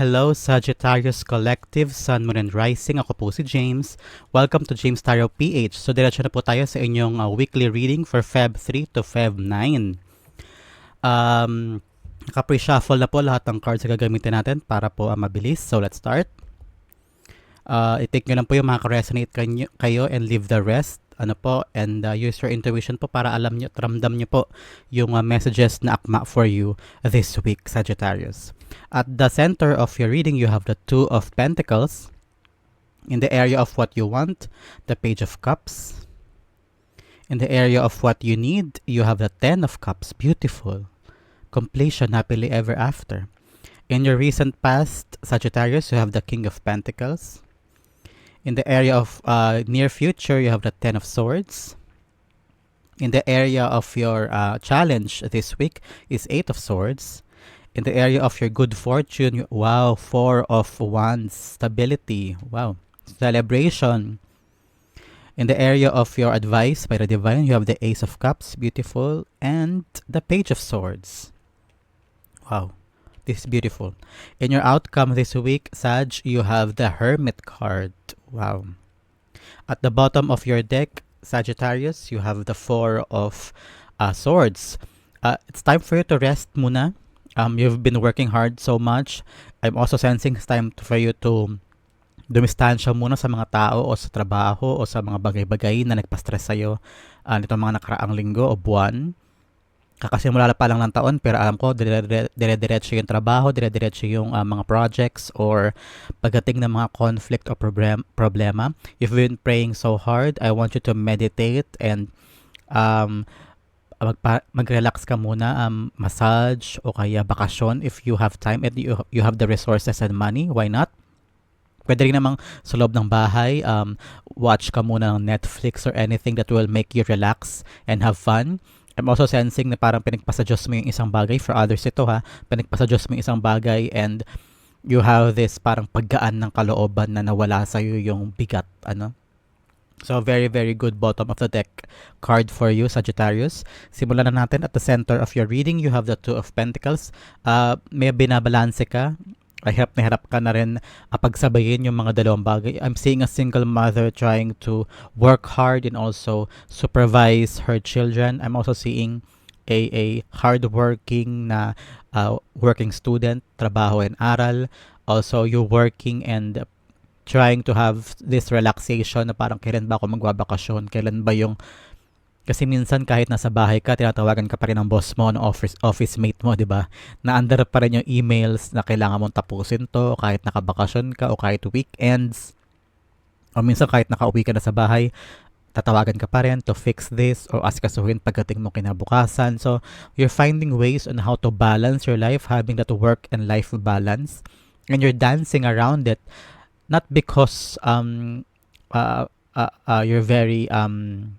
hello Sagittarius Collective, Sun, Moon, and Rising. Ako po si James. Welcome to James Tarot PH. So, diretso na po tayo sa inyong uh, weekly reading for Feb 3 to Feb 9. Um, naka-pre-shuffle na po lahat ng cards na gagamitin natin para po uh, mabilis. So, let's start. Uh, i-take nyo lang po yung mga resonate kayo, kayo and leave the rest ano po and uh, use your intuition po para alam nyo at ramdam nyo po yung uh, messages na akma for you this week Sagittarius. At the center of your reading you have the Two of Pentacles. In the area of what you want, the Page of Cups. In the area of what you need, you have the Ten of Cups. Beautiful. Completion happily ever after. In your recent past, Sagittarius, you have the King of Pentacles. In the area of uh, near future, you have the Ten of Swords. In the area of your uh, challenge this week is Eight of Swords. In the area of your good fortune, wow, Four of Wands, stability, wow, celebration. In the area of your advice by the divine, you have the Ace of Cups, beautiful, and the Page of Swords. Wow, this is beautiful. In your outcome this week, Sag, you have the Hermit card. Wow. At the bottom of your deck, Sagittarius, you have the Four of uh, Swords. Uh, it's time for you to rest muna. Um, you've been working hard so much. I'm also sensing it's time for you to dumistansya muna sa mga tao o sa trabaho o sa mga bagay-bagay na nagpa-stress sa'yo uh, nitong mga nakaraang linggo o buwan. Kakasimula pa lang ng taon pero alam ko dire- dire-diretso yung trabaho, dire-diretso yung uh, mga projects or pagdating ng mga conflict o problem problema. You've been praying so hard. I want you to meditate and um, magpa- mag-relax ka muna, um, massage o kaya bakasyon if you have time and you, you have the resources and money, why not? Pwede rin namang sa loob ng bahay, um, watch ka muna ng Netflix or anything that will make you relax and have fun. I'm also sensing na parang pinagpasadyos mo yung isang bagay. For others ito ha, pinagpasadyos mo yung isang bagay and you have this parang paggaan ng kalooban na nawala sa'yo yung bigat. Ano? So, very, very good bottom of the deck card for you, Sagittarius. Simulan na natin at the center of your reading. You have the Two of Pentacles. Uh, may binabalanse ka. I hirap na hirap ka na rin uh, pagsabayin yung mga dalawang bagay. I'm seeing a single mother trying to work hard and also supervise her children. I'm also seeing a, a hardworking na uh, working student, trabaho and aral. Also, you working and trying to have this relaxation na parang kailan ba ako magbabakasyon, kailan ba yung kasi minsan kahit nasa bahay ka, tinatawagan ka pa rin ng boss mo, ng office, office mate mo, di ba? Na-under pa rin yung emails na kailangan mong tapusin to, kahit nakabakasyon ka o kahit weekends. O minsan kahit nakauwi ka na sa bahay, tatawagan ka pa rin to fix this or asikasuhin pagdating mo kinabukasan. So, you're finding ways on how to balance your life, having that work and life balance. And you're dancing around it, not because um, uh, uh, uh, you're very um,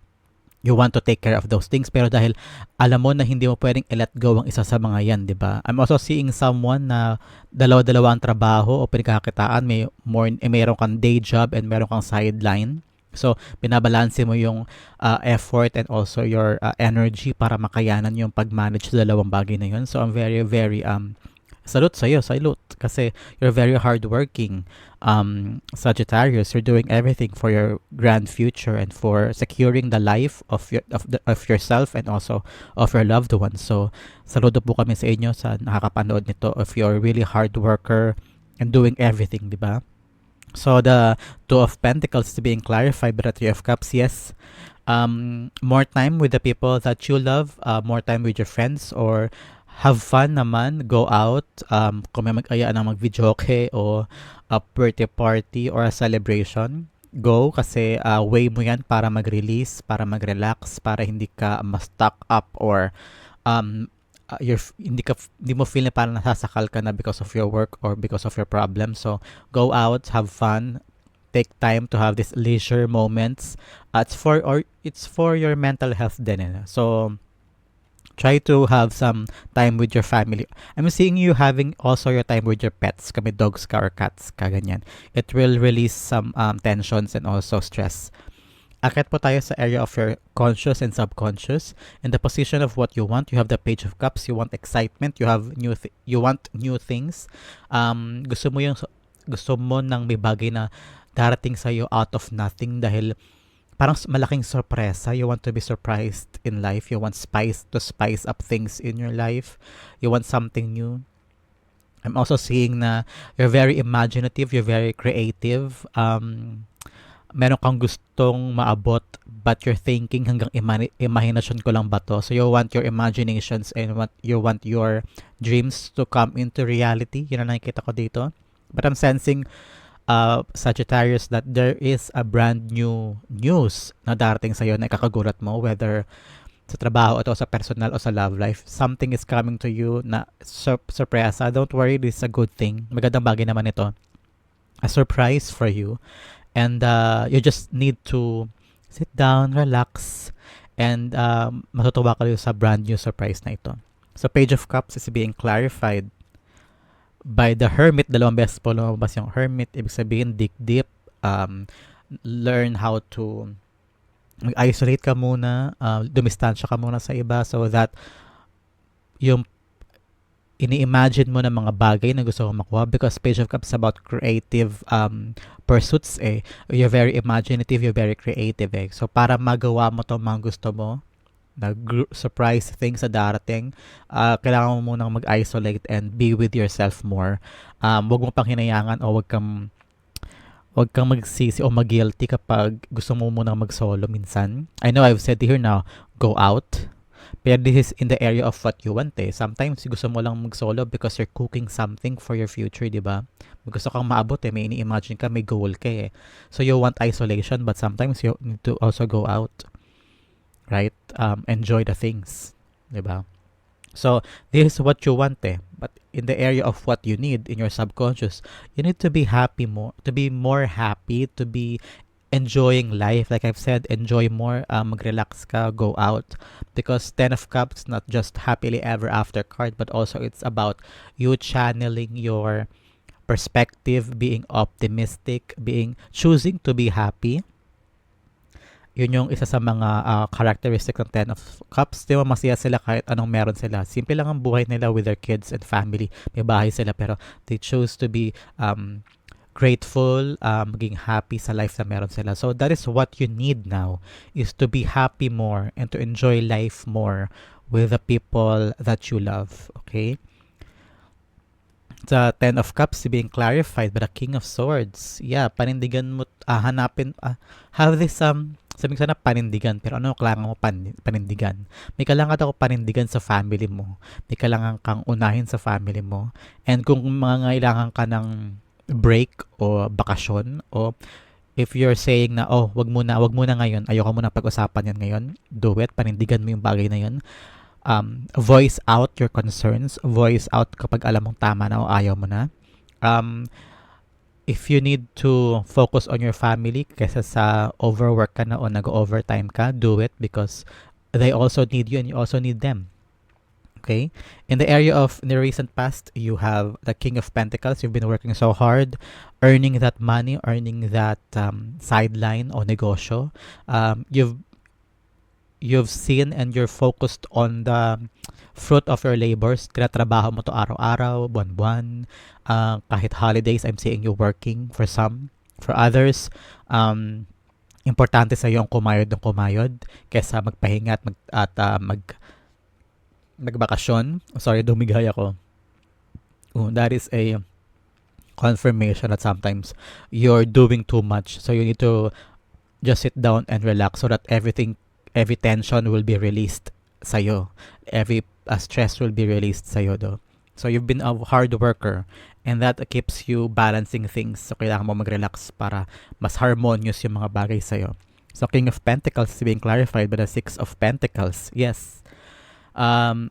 you want to take care of those things pero dahil alam mo na hindi mo pwedeng i-let go ang isa sa mga yan, 'di ba? I'm also seeing someone na dalawa-dalawa ang trabaho o pinagkakakitaan, may more eh, mayroon kang day job and meron kang sideline. So, binabalanse mo yung uh, effort and also your uh, energy para makayanan yung pag-manage sa dalawang bagay na yun. So, I'm very, very um, salute sa'yo, salute. Kasi you're very hardworking. Um, Sagittarius, you're doing everything for your grand future and for securing the life of your, of, the, of yourself and also of your loved ones. So, saludo po kami sa inyo sa nakakapanood nito if you're really hard worker and doing everything, di ba? So, the Two of Pentacles is being clarified by the Three of Cups, yes. Um, more time with the people that you love, uh, more time with your friends or have fun naman, go out, um, kung may mag-aya na mag-videoke o a birthday party or a celebration, go kasi uh, way mo yan para mag-release, para mag-relax, para hindi ka ma-stuck up or um, uh, you're, hindi, ka, hindi mo feel na parang nasasakal ka na because of your work or because of your problem. So, go out, have fun, take time to have these leisure moments. Uh, it's for or it's for your mental health din. eh. So, try to have some time with your family. I'm seeing you having also your time with your pets, kami dogs ka or cats ka, ganyan. It will release some um, tensions and also stress. Akit po tayo sa area of your conscious and subconscious. In the position of what you want, you have the page of cups, you want excitement, you have new th- you want new things. Um, gusto mo yung gusto mo ng may bagay na darating sa iyo out of nothing dahil parang malaking sorpresa. You want to be surprised in life. You want spice to spice up things in your life. You want something new. I'm also seeing na you're very imaginative, you're very creative. Um, meron kang gustong maabot but you're thinking hanggang imani- imagination ko lang ba to? So you want your imaginations and what you want your dreams to come into reality. Yun ang nakikita ko dito. But I'm sensing uh, Sagittarius that there is a brand new news na darating sa'yo na ikakagulat mo whether sa trabaho o sa personal o sa love life. Something is coming to you na sur- surpresa. Don't worry, this is a good thing. Magandang bagay naman ito. A surprise for you. And uh, you just need to sit down, relax, and um, matutuwa ka sa brand new surprise na ito. So, Page of Cups is being clarified by the Hermit. Dalawang beses po lumabas yung Hermit. Ibig sabihin, dig deep, um, learn how to mag-isolate ka muna, uh, dumistansya ka muna sa iba so that yung ini-imagine mo ng mga bagay na gusto mo makuha because Page of Cups about creative um, pursuits eh. You're very imaginative, you're very creative eh. So para magawa mo to mga gusto mo, na surprise things sa darating, uh, kailangan mo munang mag-isolate and be with yourself more. Um, wag mo pang hinayangan o wag kang wag kang magsisi o mag-guilty kapag gusto mo munang mag-solo minsan. I know I've said here now, go out. Pero this is in the area of what you want eh. Sometimes gusto mo lang mag-solo because you're cooking something for your future, di ba? Gusto kang maabot eh, may ini-imagine ka, may goal ka eh. So you want isolation but sometimes you need to also go out. Right? Um, enjoy the things. Di ba? So, this is what you want eh. But in the area of what you need in your subconscious, you need to be happy more, to be more happy, to be enjoying life. Like I've said, enjoy more, um, mag-relax ka, go out. Because Ten of Cups, not just happily ever after card, but also it's about you channeling your perspective, being optimistic, being, choosing to be happy. Yun yung isa sa mga uh, characteristic ng Ten of Cups. Di ba masaya sila kahit anong meron sila. Simple lang ang buhay nila with their kids and family. May bahay sila pero they chose to be um, grateful, um, maging happy sa life na meron sila. So that is what you need now is to be happy more and to enjoy life more with the people that you love. Okay? The Ten of Cups being clarified by the King of Swords. Yeah, panindigan mo, ah, hanapin, ah, have this, um, sabi ko sana panindigan, pero ano kailangan mo pan, panindigan? May kailangan ako panindigan sa family mo. May kailangan kang unahin sa family mo. And kung mga kailangan ka ng break o bakasyon o if you're saying na oh wag muna wag muna ngayon ayoko muna pag-usapan yan ngayon do it panindigan mo yung bagay na yun um, voice out your concerns voice out kapag alam mong tama na o ayaw mo na um, if you need to focus on your family kaysa sa overwork ka na o nag-overtime ka do it because they also need you and you also need them Okay. In the area of the recent past, you have the King of Pentacles. You've been working so hard, earning that money, earning that um, sideline o negosyo. Um, you've you've seen and you're focused on the fruit of your labors. Tinatrabaho mo to araw-araw, buwan-buwan. Uh, kahit holidays, I'm seeing you working for some. For others, um, importante sa iyo kumayod ng kumayod kaysa magpahinga at, mag, at uh, mag nagbakasyon. Sorry, dumigay ako. Oh, that is a confirmation that sometimes you're doing too much. So you need to just sit down and relax so that everything, every tension will be released sa'yo. Every uh, stress will be released sa'yo do. So you've been a hard worker and that keeps you balancing things. So kailangan mo mag-relax para mas harmonious yung mga bagay sa'yo. So King of Pentacles being clarified by the Six of Pentacles. Yes, um,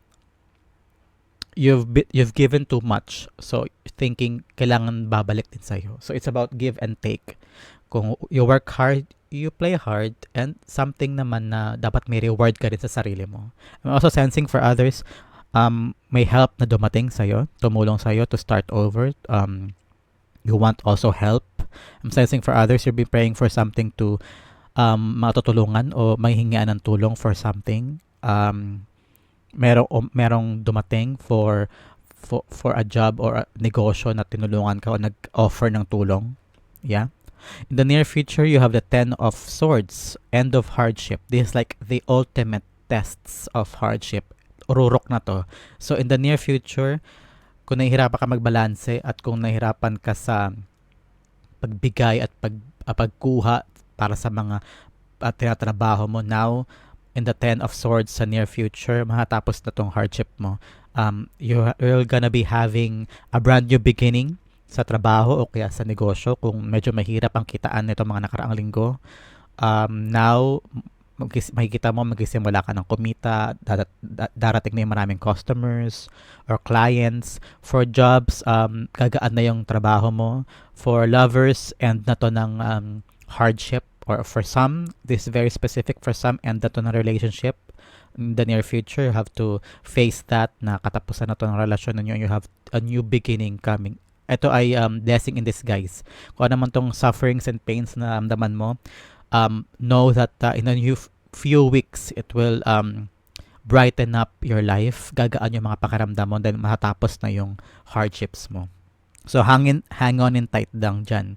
you've bi- you've given too much. So thinking kailangan babalik din sa So it's about give and take. Kung you work hard, you play hard and something naman na dapat may reward ka rin sa sarili mo. I'm also sensing for others um may help na dumating sa tumulong sa to start over. Um you want also help. I'm sensing for others you'll be praying for something to um, matutulungan o manghihingian ng tulong for something. Um, merong, o, merong dumating for, for, for a job or a negosyo na tinulungan ka o nag-offer ng tulong. Yeah. In the near future, you have the Ten of Swords, end of hardship. This is like the ultimate tests of hardship. Ururok na to. So in the near future, kung nahihirapan ka magbalanse at kung nahihirapan ka sa pagbigay at pag, uh, pagkuha para sa mga uh, tinatrabaho mo now, in the Ten of Swords sa near future, matatapos na tong hardship mo. Um, you're, you're gonna be having a brand new beginning sa trabaho o kaya sa negosyo kung medyo mahirap ang kitaan nito mga nakaraang linggo. Um, now, magkis- makikita mo magsisimula ka ng kumita, darat- darating na yung maraming customers or clients. For jobs, um, gagaan na yung trabaho mo. For lovers, end na to ng um, hardship. Or for some, this is very specific. For some, end na to ng relationship in the near future, you have to face that na katapusan na to ng relasyon ninyo. You have a new beginning coming ito ay um, blessing in disguise. Kung ano man tong sufferings and pains na ramdaman mo, um, know that uh, in a new few weeks, it will um, brighten up your life. Gagaan yung mga pakiramdam mo, then matatapos na yung hardships mo. So, hang, in, hang on in tight lang dyan.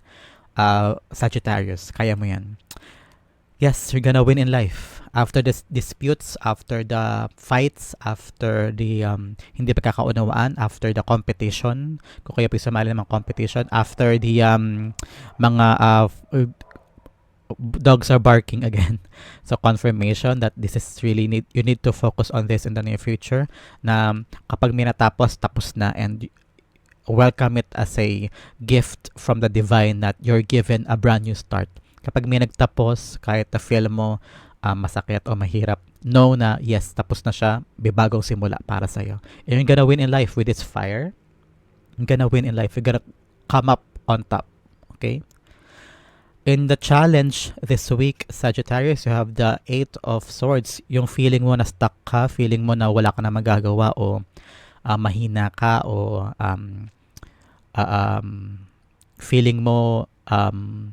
Uh, Sagittarius, kaya mo yan. Yes, you're gonna win in life. After the disputes, after the fights, after the um, hindi pagkakaunawaan, after the competition, kung kayo sumali ng competition, after the um, mga uh, dogs are barking again. So confirmation that this is really need you need to focus on this in the near future na kapag may natapos tapos na and welcome it as a gift from the divine that you're given a brand new start kapag may nagtapos, kahit na feel mo uh, masakit o mahirap, know na yes, tapos na siya, may bagong simula para sa'yo. And you're gonna win in life with this fire. You're gonna win in life. You're gonna come up on top. Okay? In the challenge this week, Sagittarius, you have the Eight of Swords. Yung feeling mo na stuck ka, feeling mo na wala ka na magagawa o uh, mahina ka o um, uh, um, feeling mo um,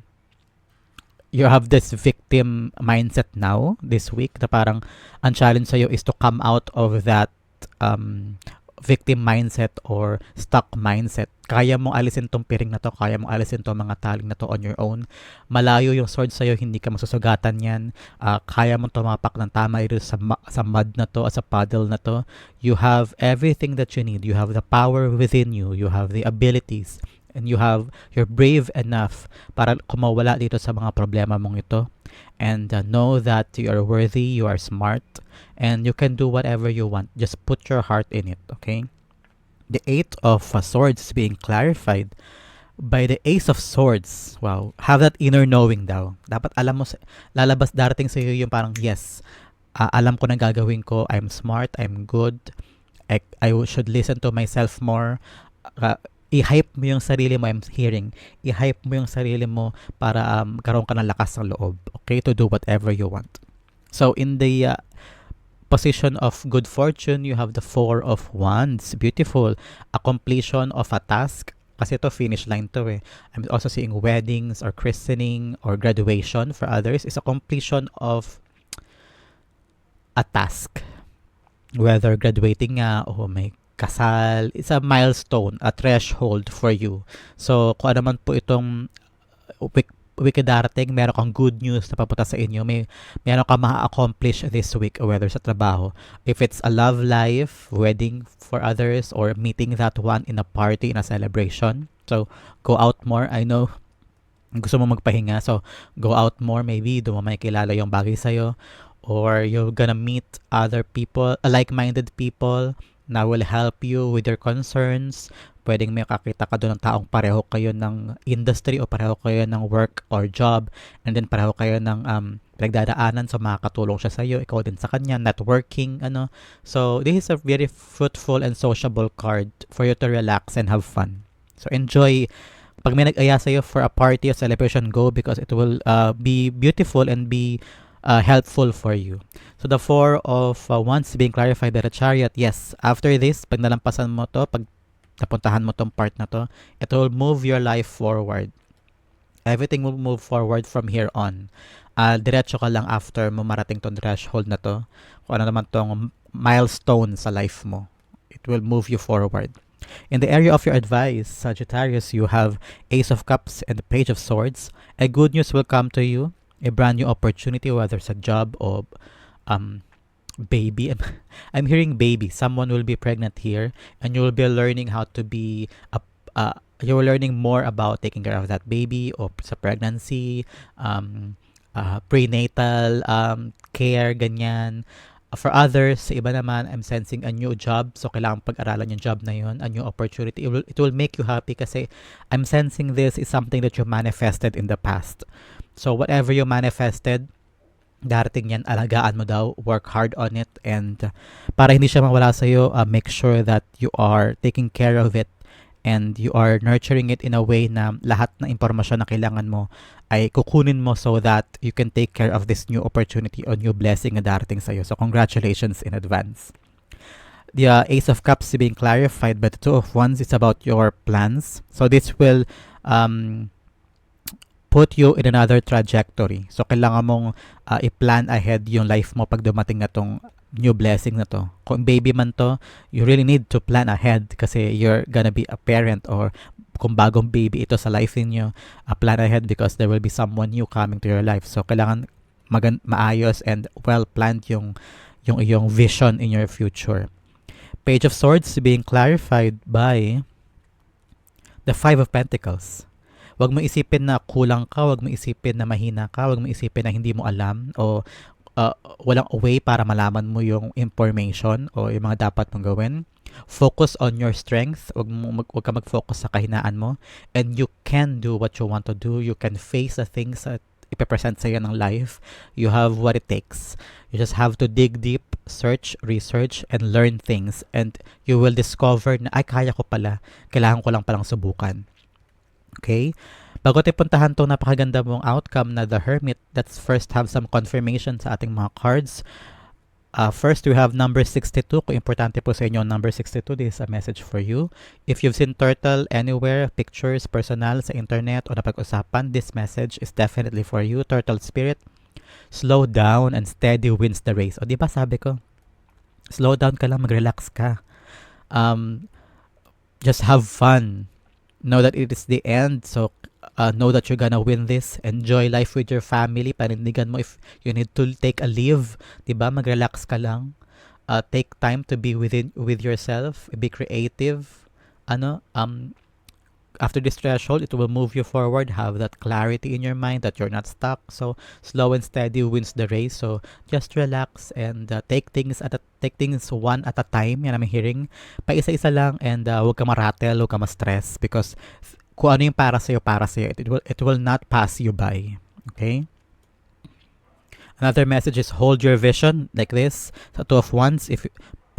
you have this victim mindset now this week na parang ang challenge sa'yo is to come out of that um, victim mindset or stuck mindset. Kaya mong alisin tong piring na to, kaya mong alisin tong mga taling na to on your own. Malayo yung sword sa'yo, hindi ka masusugatan yan. Uh, kaya mong tumapak ng tama ito sa, sa mud na to, sa puddle na to. You have everything that you need. You have the power within you. You have the abilities and you have you're brave enough para kumawala dito sa mga problema mong ito. And uh, know that you are worthy you are smart and you can do whatever you want. Just put your heart in it okay? The eight of uh, swords is being clarified by the ace of swords. Wow. Have that inner knowing daw. Dapat alam mo lalabas darating sa iyo yung parang yes uh, alam ko na gagawin ko. I'm smart i'm good. I, I should listen to myself more. Uh, i-hype mo yung sarili mo, I'm hearing, i-hype mo yung sarili mo para um, karoon ka ng lakas ng loob, okay, to do whatever you want. So, in the uh, position of good fortune, you have the Four of Wands. Beautiful. A completion of a task. Kasi ito, finish line to eh. I'm also seeing weddings or christening or graduation for others. is a completion of a task. Whether graduating nga, oh my kasal, it's a milestone, a threshold for you. So, kung ano man po itong week, week darating, meron kang good news na papunta sa inyo, may meron kang ma-accomplish this week, whether sa trabaho. If it's a love life, wedding for others, or meeting that one in a party, in a celebration. So, go out more. I know gusto mo magpahinga, so go out more, maybe doon mo may kilala yung bagay sa'yo, or you're gonna meet other people, like-minded people, na will help you with your concerns. Pwedeng may kakita ka doon ng taong pareho kayo ng industry o pareho kayo ng work or job and then pareho kayo ng um, pinagdadaanan so makakatulong siya sa iyo, ikaw din sa kanya, networking, ano. So, this is a very fruitful and sociable card for you to relax and have fun. So, enjoy pag may nag-aya sa iyo for a party or celebration, go because it will uh, be beautiful and be uh, helpful for you. So the four of uh, wands being clarified by the chariot, yes, after this, pag nalampasan mo to, pag napuntahan mo tong part na to, it will move your life forward. Everything will move forward from here on. ah diretso ka lang after mo marating tong threshold na to. Kung ano naman tong milestone sa life mo. It will move you forward. In the area of your advice, Sagittarius, you have Ace of Cups and the Page of Swords. A good news will come to you. A brand new opportunity, whether it's a job or um, baby. I'm, I'm hearing baby. Someone will be pregnant here, and you will be learning how to be a. Uh, you're learning more about taking care of that baby or sa pregnancy, um, uh, prenatal um, care, ganyan. For others, sa iba naman, I'm sensing a new job. So, kailangan pag-aralan yung job na yun, a new opportunity. It will, it will make you happy kasi I'm sensing this is something that you manifested in the past. So, whatever you manifested, darating yan, alagaan mo daw, work hard on it, and para hindi siya mawala sa'yo, uh, make sure that you are taking care of it and you are nurturing it in a way na lahat ng impormasyon na kailangan mo ay kukunin mo so that you can take care of this new opportunity or new blessing na darating sa'yo. So, congratulations in advance. The uh, Ace of Cups being clarified by the Two of Wands is about your plans. So, this will um, put you in another trajectory. So, kailangan mong uh, i-plan ahead yung life mo pag dumating na tong new blessing na to. Kung baby man to, you really need to plan ahead kasi you're gonna be a parent or kung bagong baby ito sa life niyo, uh, plan ahead because there will be someone new coming to your life. So, kailangan magan maayos and well planned yung yung iyong vision in your future. Page of Swords being clarified by the Five of Pentacles. Huwag mo isipin na kulang ka, huwag mo isipin na mahina ka, huwag mo isipin na hindi mo alam o uh, walang way para malaman mo yung information o yung mga dapat mong gawin. Focus on your strength. Huwag, mo, mag, huwag ka mag-focus sa kahinaan mo. And you can do what you want to do. You can face the things that ipipresent sa'yo ng life. You have what it takes. You just have to dig deep, search, research, and learn things. And you will discover na, ay, kaya ko pala. Kailangan ko lang palang subukan. Okay? Bago tayo puntahan tong napakaganda mong outcome na The Hermit, let's first have some confirmation sa ating mga cards. Uh, first, we have number 62. Kung importante po sa inyo number 62, this is a message for you. If you've seen turtle anywhere, pictures, personal, sa internet, o napag-usapan, this message is definitely for you. Turtle spirit, slow down and steady wins the race. O di ba sabi ko, slow down ka lang, mag-relax ka. Um, just have fun. Know that it is the end. So, uh, know that you're gonna win this. Enjoy life with your family. Panindigan mo if you need to take a leave. Diba? Mag-relax ka lang. Uh, take time to be within with yourself. Be creative. Ano? Um, after this threshold, it will move you forward. Have that clarity in your mind that you're not stuck. So slow and steady wins the race. So just relax and uh, take things at a, take things one at a time. Yan ang hearing. Pa isa-isa lang and uh, huwag ka maratel, huwag ka ma-stress because kung ano yung para sa'yo, para sa'yo. It will, it will not pass you by. Okay? Another message is hold your vision like this. Sa Two of Wands, if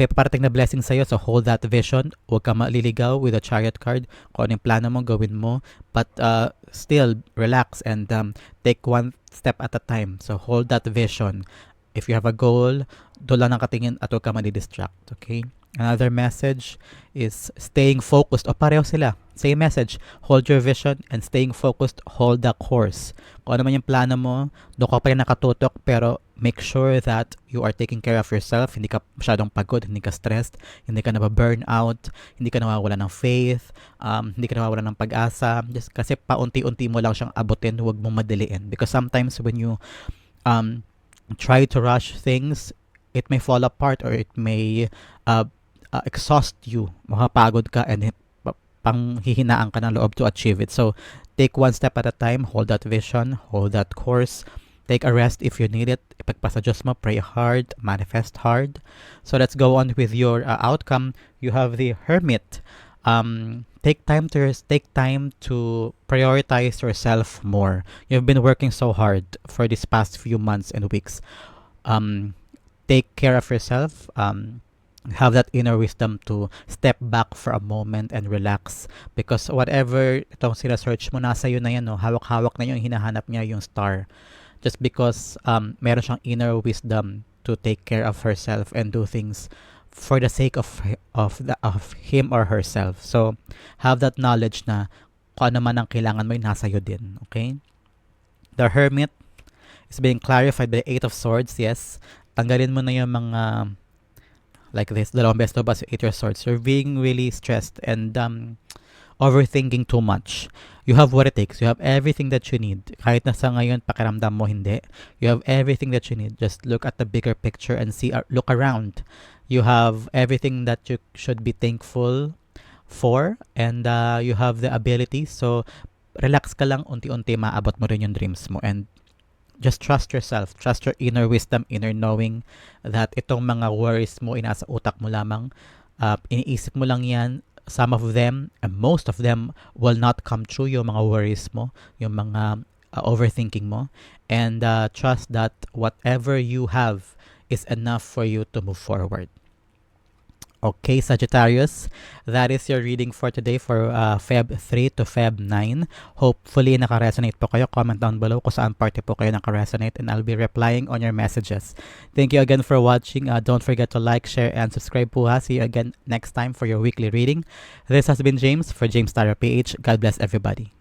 may paparating na blessing sa'yo, so hold that vision. Huwag ka maliligaw with a chariot card. Kung ano yung plano mo, gawin mo. But uh, still, relax and um, take one step at a time. So hold that vision. If you have a goal, doon lang nakatingin at huwag ka madidistract. Okay? Another message is staying focused. O pareho sila. Same message. Hold your vision and staying focused, hold the course. Kung ano man yung plano mo, doon ka pa rin nakatutok pero make sure that you are taking care of yourself. Hindi ka masyadong pagod, hindi ka stressed, hindi ka nababurn out, hindi ka nawawala ng faith, um, hindi ka nawawala ng pag-asa. Just kasi paunti-unti mo lang siyang abutin, huwag mong madaliin. Because sometimes when you um, try to rush things, it may fall apart or it may uh, uh, exhaust you, makapagod ka and panghihinaan ka ng loob to achieve it. So, take one step at a time, hold that vision, hold that course, take a rest if you need it, ipagpasa Diyos mo, pray hard, manifest hard. So, let's go on with your uh, outcome. You have the Hermit. Um, take time to take time to prioritize yourself more. You've been working so hard for these past few months and weeks. Um, take care of yourself. Um, have that inner wisdom to step back for a moment and relax because whatever itong sila-search mo nasa iyo na yan no hawak-hawak na yung hinahanap niya yung star just because um meron siyang inner wisdom to take care of herself and do things for the sake of of the of him or herself so have that knowledge na kung ano man ang kailangan mo nasa iyo din okay the hermit is being clarified by the Eight of Swords. Yes, tanggalin mo na yung mga like this, dalawang best of us, Eight of Swords. You're being really stressed and um, overthinking too much. You have what it takes. You have everything that you need. Kahit na sa ngayon, pakiramdam mo hindi. You have everything that you need. Just look at the bigger picture and see, uh, look around. You have everything that you should be thankful for and uh, you have the ability. So, relax ka lang, unti-unti maabot mo rin yung dreams mo. And just trust yourself. Trust your inner wisdom, inner knowing that itong mga worries mo, inasa utak mo lamang. Uh, iniisip mo lang yan. Some of them, and most of them, will not come true. Yung mga worries mo, yung mga uh, overthinking mo. And uh, trust that whatever you have is enough for you to move forward. Okay, Sagittarius, that is your reading for today for uh, Feb 3 to Feb 9. Hopefully, naka-resonate po kayo. Comment down below kung saan party po kayo naka-resonate and I'll be replying on your messages. Thank you again for watching. Uh, don't forget to like, share, and subscribe po ha. See you again next time for your weekly reading. This has been James for James Tarot PH. God bless everybody.